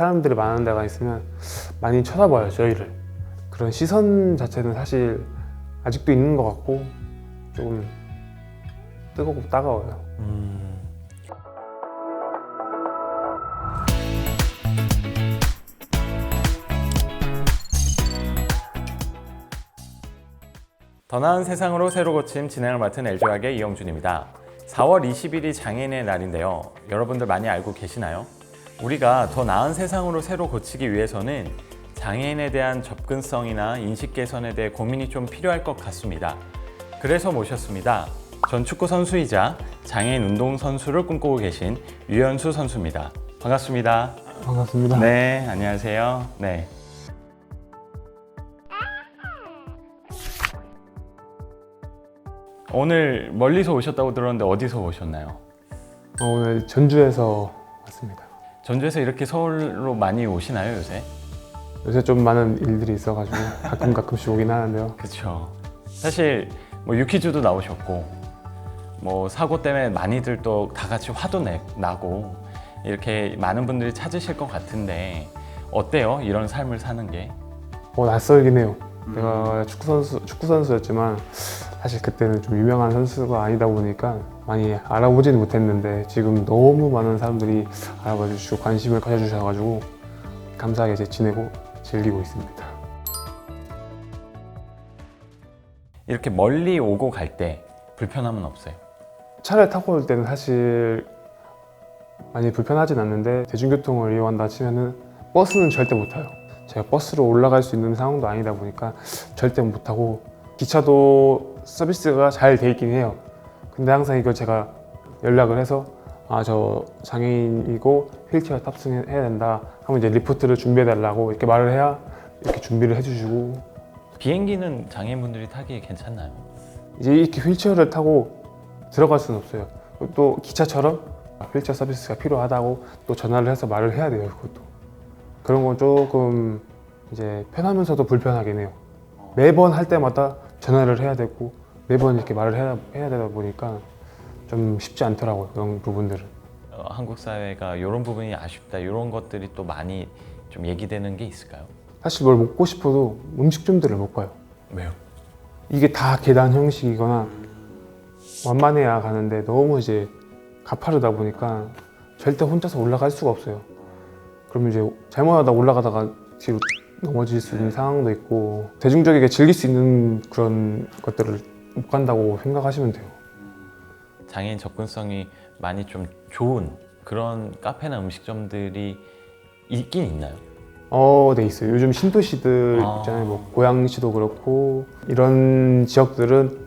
사람들이 많은 데가 있으면 많이 쳐다봐요 저희를 그런 시선 자체는 사실 아직도 있는 것 같고 조금 뜨겁고 따가워요 음. 더 나은 세상으로 새로 고침 진행을 맡은 LG화학의 이영준입니다. 4월 20일이 장애인의 날인데요. 여러분들 많이 알고 계시나요? 우리가 더 나은 세상으로 새로 고치기 위해서는 장애인에 대한 접근성이나 인식 개선에 대해 고민이 좀 필요할 것 같습니다. 그래서 모셨습니다. 전 축구 선수이자 장애인 운동 선수를 꿈꾸고 계신 유현수 선수입니다. 반갑습니다. 반갑습니다 네, 안녕하세요. 네. 오늘 멀리서 오셨다고 들었는데 어디서 오셨나요? 어, 오늘 전주에서 왔습니다 전주에서 이렇게 서울로 많이 오시나요, 요새? 요새 좀 많은 일들이 있어가지고 가끔 가끔씩 오긴 하는데요 그렇죠. 사실 뭐 유키즈도 나오셨고 뭐 사고 때문에 많이들 또 다 같이 화도 내, 나고 이렇게 많은 분들이 찾으실 것 같은데 어때요? 이런 삶을 사는 게? 어, 낯설긴 해요 내가 축구 선수 축구 선수였지만 사실 그때는 좀 유명한 선수가 아니다 보니까 많이 알아보지는 못했는데 지금 너무 많은 사람들이 알아봐 주시고 관심을 가져주셔가지고 감사하게 이제 지내고 즐기고 있습니다. 이렇게 멀리 오고 갈 때 불편함은 없어요. 차를 타고 올 때는 사실 많이 불편하진 않는데 대중교통을 이용한다 치면은 버스는 절대 못 타요. 제가 버스로 올라갈 수 있는 상황도 아니다 보니까 절대 못 타고 기차도 서비스가 잘 돼 있긴 해요. 근데 항상 이걸 제가 연락을 해서 아 저 장애인이고 휠체어 탑승해야 된다 하면 이제 리포트를 준비해 달라고 이렇게 말을 해야 이렇게 준비를 해주시고 비행기는 장애인분들이 타기에 괜찮나요? 이제 이렇게 휠체어를 타고 들어갈 수는 없어요. 또 기차처럼 휠체어 서비스가 필요하다고 또 전화를 해서 말을 해야 돼요. 그것도 그런 건 조금 이제 편하면서도 불편하긴 해요. 매번 할 때마다 전화를 해야 되고 매번 이렇게 말을 해야, 해야 되다 보니까 좀 쉽지 않더라고요. 그런 부분들은. 어, 한국 사회가 이런 부분이 아쉽다 이런 것들이 또 많이 좀 얘기되는 게 있을까요? 사실 뭘 먹고 싶어도 음식점들을 못 가요. 왜요? 이게 다 계단 형식이거나 완만해야 가는데 너무 이제 가파르다 보니까 절대 혼자서 올라갈 수가 없어요. 그러면 이제 잘못하다 올라가다가 뒤로 넘어질 수 있는 상황도 있고 대중적이게 즐길 수 있는 그런 것들을 못 간다고 생각하시면 돼요. 장애인 접근성이 많이 좀 좋은 그런 카페나 음식점들이 있긴 있나요? 어, 네 있어요. 요즘 신도시들 아. 있잖아요. 뭐 고양시도 그렇고 이런 지역들은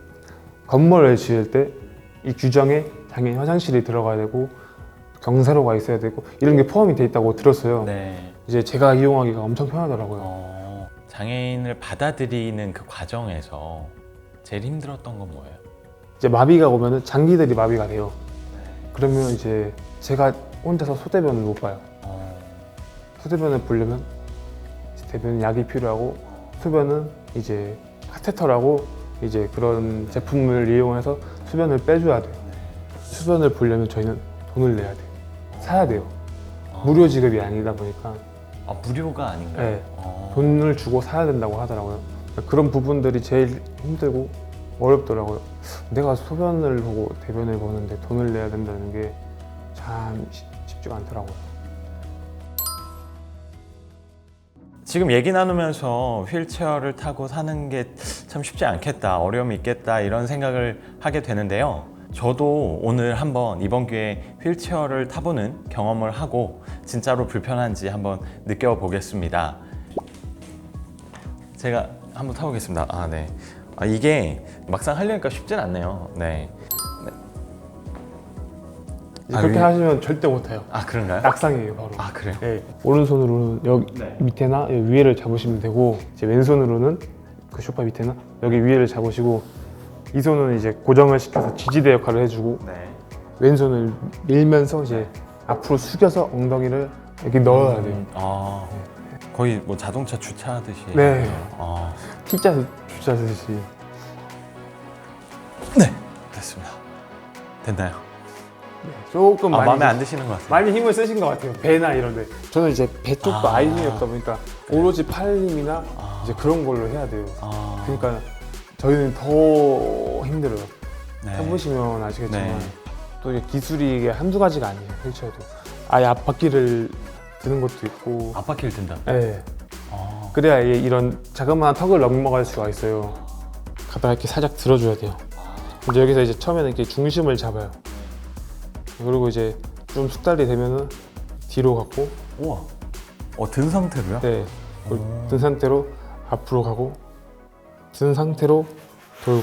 건물을 지을 때 이 규정에 장애인 화장실이 들어가야 되고 경사로가 있어야 되고 이런 게 포함이 돼 있다고 들었어요. 네. 이제 제가 이용하기가 엄청 편하더라고요. 어, 장애인을 받아들이는 그 과정에서 제일 힘들었던 건 뭐예요? 이제 마비가 오면은 장기들이 마비가 돼요. 그러면 이제 제가 혼자서 소대변을 못 봐요. 어, 소대변을 보려면 이제 대변 약이 필요하고 소변은 이제 카테터라고 이제 그런 제품을 이용해서 수변을 빼줘야 돼요. 수변을 보려면 저희는 돈을 내야 돼요. 사야 돼요. 어. 무료 지급이 아니다 보니까 아, 무료가 아닌가요? 네. 어. 돈을 주고 사야 된다고 하더라고요. 그런 부분들이 제일 힘들고 어렵더라고요. 내가 소변을 보고 대변을 보는데 돈을 내야 된다는 게 참 쉽지가 않더라고요. 지금 얘기 나누면서 휠체어를 타고 사는 게 참 쉽지 않겠다, 어려움이 있겠다 이런 생각을 하게 되는데요. 저도 오늘 한번 이번 기회에 휠체어를 타보는 경험을 하고 진짜로 불편한지 한번 느껴보겠습니다. 제가 한번 타보겠습니다. 아, 네. 아, 이게 막상 하려니까 쉽진 않네요. 네. 이제 아, 그렇게 위- 하시면 절대 못해요. 아, 그런가요? 낙상이에요, 바로. 아, 그래요? 네. 오른손으로는 여기 네. 밑에나 여기 위에를 잡으시면 되고 이제 왼손으로는 그 쇼파 밑에나 여기 위에를 잡으시고 이 손은 이제 고정을 시켜서 지지대 역할을 해주고 네. 왼손을 밀면서 이제 앞으로 숙여서 엉덩이를 여기 넣어야 돼요. 음, 아, 거의 뭐 자동차 주차하듯이. 네. 아, T자 주자듯이 네. 됐습니다. 됐나요? 조금 아, 많이 마음에 안 드시는 것 같습니다. 많이 힘을 쓰신 것 같아요. 배나 이런데. 저는 이제 배 쪽도 아. 아. 이힘이 없다 보니까 오로지 팔 힘이나 이제 그런 걸로 해야 돼요. 아, 그러니까 저희는 더 힘들어요. 네. 해보시면 아시겠지만 네. 또 이게 기술이 이게 한두 가지가 아니에요. 휠체어도 아예 앞바퀴를 드는 것도 있고. 앞바퀴를 든다. 네. 아, 그래야 이- 이런 자그마한 턱을 넘어갈 수가 있어요. 가다가 이렇게 살짝 들어줘야 돼요. 이제 여기서 이제 처음에는 이렇게 중심을 잡아요. 그리고 이제 좀 숙달이 되면은 뒤로 가고, 우와. 어, 든 상태로요? 네, 그리고 든 상태로 앞으로 가고, 든 상태로 돌고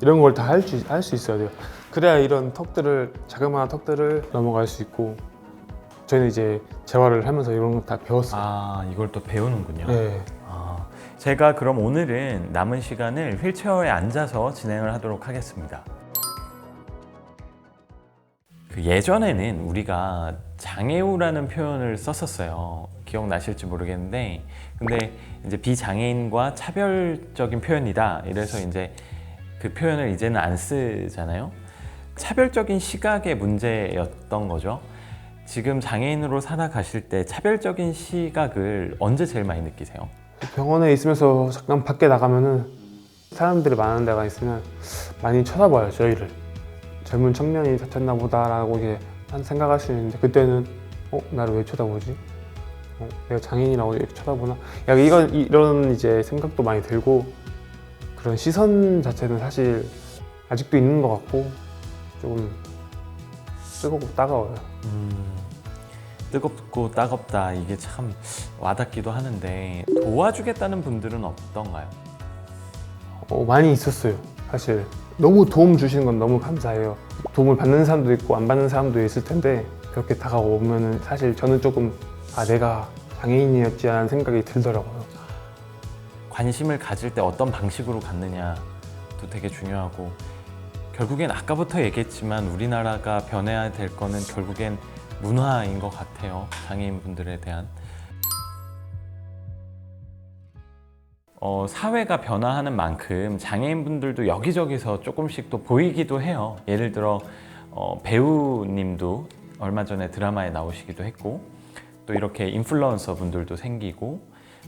이런 걸 다 할 수 할 수 있어야 돼요. 그래야 이런 턱들을 자그마한 턱들을 넘어갈 수 있고, 저희는 이제 재활을 하면서 이런 거 다 배웠어요. 아, 이걸 또 배우는군요. 네. 아, 제가 그럼 오늘은 남은 시간을 휠체어에 앉아서 진행을 하도록 하겠습니다. 그 예전에는 우리가 장애우라는 표현을 썼었어요. 기억나실지 모르겠는데, 근데 이제 비장애인과 차별적인 표현이다. 이래서 이제 그 표현을 이제는 안 쓰잖아요. 차별적인 시각의 문제였던 거죠. 지금 장애인으로 살아가실 때 차별적인 시각을 언제 제일 많이 느끼세요? 병원에 있으면서 잠깐 밖에 나가면은 사람들이 많은 데가 있으면 많이 쳐다봐요 저희를 젊은 청년이 다쳤나 보다라고 이게 한 생각할 수 있는데 그때는 어 나를 왜 쳐다보지? 어, 내가 장애인이라고 이렇게 쳐다보나? 약간 이런 이런 이제 생각도 많이 들고 그런 시선 자체는 사실 아직도 있는 것 같고 조금 뜨겁고 따가워요. 음, 뜨겁고 따갑다 이게 참 와닿기도 하는데 도와주겠다는 분들은 어떤가요? 어, 많이 있었어요. 사실 너무 도움 주시는 건 너무 감사해요. 도움을 받는 사람도 있고 안 받는 사람도 있을 텐데 그렇게 다가오면은 사실 저는 조금 아 내가 장애인이었지 하는 생각이 들더라고요. 관심을 가질 때 어떤 방식으로 갖느냐도 되게 중요하고 결국엔 아까부터 얘기했지만 우리나라가 변해야 될 거는 결국엔 문화인 것 같아요 장애인 분들에 대한 어, 사회가 변화하는 만큼 장애인 분들도 여기저기서 조금씩 또 보이기도 해요 예를 들어 어, 배우님도 얼마 전에 드라마에 나오시기도 했고 또 이렇게 인플루언서 분들도 생기고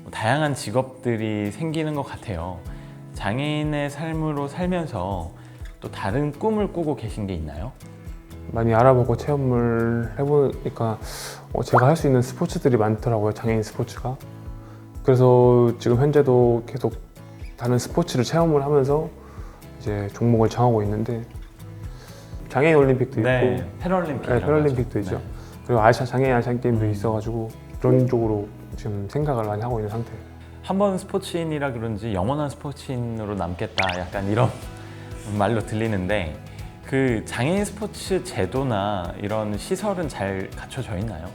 뭐 다양한 직업들이 생기는 것 같아요. 장애인의 삶으로 살면서 또 다른 꿈을 꾸고 계신 게 있나요? 많이 알아보고 체험을 해보니까 어, 제가 할 수 있는 스포츠들이 많더라고요. 장애인 스포츠가. 그래서 지금 현재도 계속 다른 스포츠를 체험을 하면서 이제 종목을 정하고 있는데 장애인 올림픽도 있고 패럴림픽. 네, 패럴림픽도 있죠. 그리고 아시아 장애인 아시안 게임도 있어가지고 그런 쪽으로 지금 생각을 많이 하고 있는 상태예요. 한번 스포츠인이라 그런지 영원한 스포츠인으로 남겠다. 약간 이런 말로 들리는데 그 장애인 스포츠 제도나 이런 시설은 잘 갖춰져 있나요?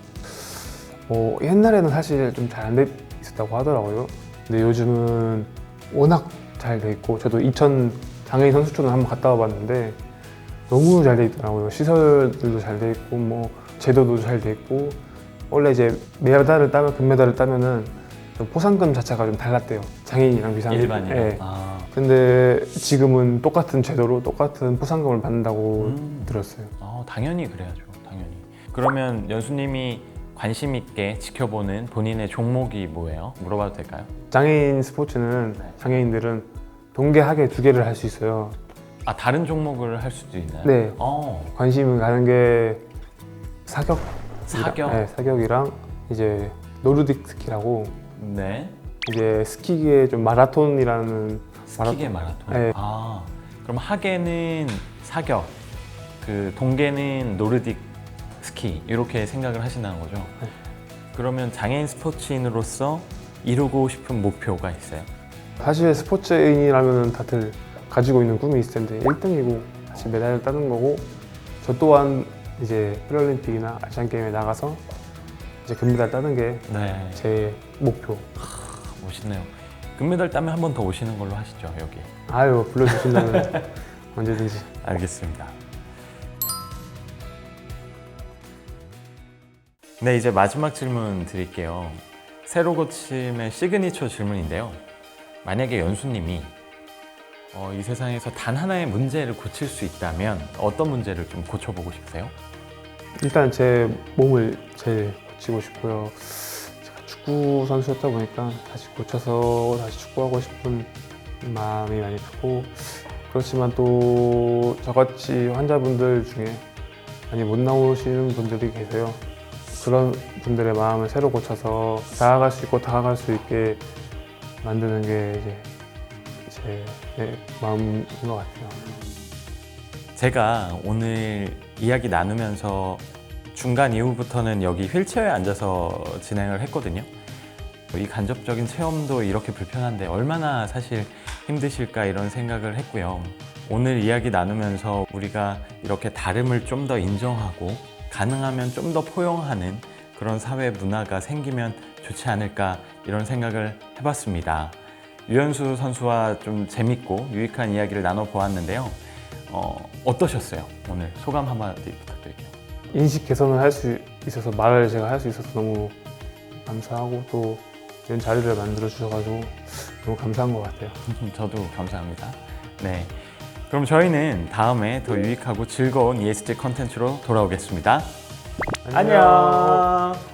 뭐 옛날에는 사실 좀 잘 안 돼 있었다고 하더라고요. 근데 요즘은 워낙 잘 돼 있고 저도 이천 장애인 선수촌을 한번 갔다 와봤는데 너무 잘 돼 있더라고요. 시설들도 잘 돼 있고 뭐 제도도 잘 돼 있고 원래 이제 메달을 따면 금메달을 따면은 좀 포상금 자체가 좀 달랐대요. 장애인이랑 비상 일반이요. 예. 아, 근데 지금은 똑같은 제도로 똑같은 포상금을 받는다고 음. 들었어요. 어, 당연히 그래야죠. 당연히. 그러면 연수님이 관심 있게 지켜보는 본인의 종목이 뭐예요? 물어봐도 될까요? 장애인 스포츠는 장애인들은 동계 하계 두 개를 할 수 있어요. 아 다른 종목을 할 수도 있나요? 네. 어, 관심이 가는 게 사격, 사격. 네, 사격이랑 이제 노르딕 스키라고 네. 이제 스키의 좀 마라톤이라는 스키계 마라톤. 네. 아 그럼 하계는 사격, 그 동계는 노르딕 스키 이렇게 생각을 하신다는 거죠? 네. 그러면 장애인 스포츠인으로서 이루고 싶은 목표가 있어요? 사실 스포츠인이라면 다들 가지고 있는 꿈이 있을 텐데 1등이고 사실 메달을 따는 거고 저 또한 이제 패럴림픽이나 아시안 게임에 나가서 이제 금메달 따는 게 네. 제 목표. 멋있네요. 금메달 따면 한 번 더 오시는 걸로 하시죠 여기. 아유 불러주신다면 언제든지. 알겠습니다. 네, 이제 마지막 질문 드릴게요. 새로 고침의 시그니처 질문인데요. 만약에 연수님이 어, 이 세상에서 단 하나의 문제를 고칠 수 있다면 어떤 문제를 좀 고쳐보고 싶으세요? 일단 제 몸을 제일 고치고 싶고요. 축구 선수였다 보니까 다시 고쳐서 다시 축구하고 싶은 마음이 많이 크고 그렇지만 또 저같이 환자분들 중에 많이 못 나오시는 분들이 계세요. 그런 분들의 마음을 새로 고쳐서 나아갈 수 있고 다가갈 수 있게 만드는 게 이제 제 네, 마음인 것 같아요. 제가 오늘 이야기 나누면서 중간 이후부터는 여기 휠체어에 앉아서 진행을 했거든요. 이 간접적인 체험도 이렇게 불편한데 얼마나 사실 힘드실까 이런 생각을 했고요. 오늘 이야기 나누면서 우리가 이렇게 다름을 좀 더 인정하고 가능하면 좀 더 포용하는 그런 사회 문화가 생기면 좋지 않을까 이런 생각을 해봤습니다. 유현수 선수와 좀 재밌고 유익한 이야기를 나눠보았는데요. 어, 어떠셨어요? 오늘 소감 한마디 부탁드릴게요. 인식 개선을 할 수 있어서 말을 제가 할 수 있어서 너무 감사하고 또 이런 자리를 만들어 주셔가지고 너무 감사한 것 같아요. 저도 감사합니다. 네. 그럼 저희는 다음에 더 유익하고 즐거운 ESG 컨텐츠로 돌아오겠습니다. 안녕.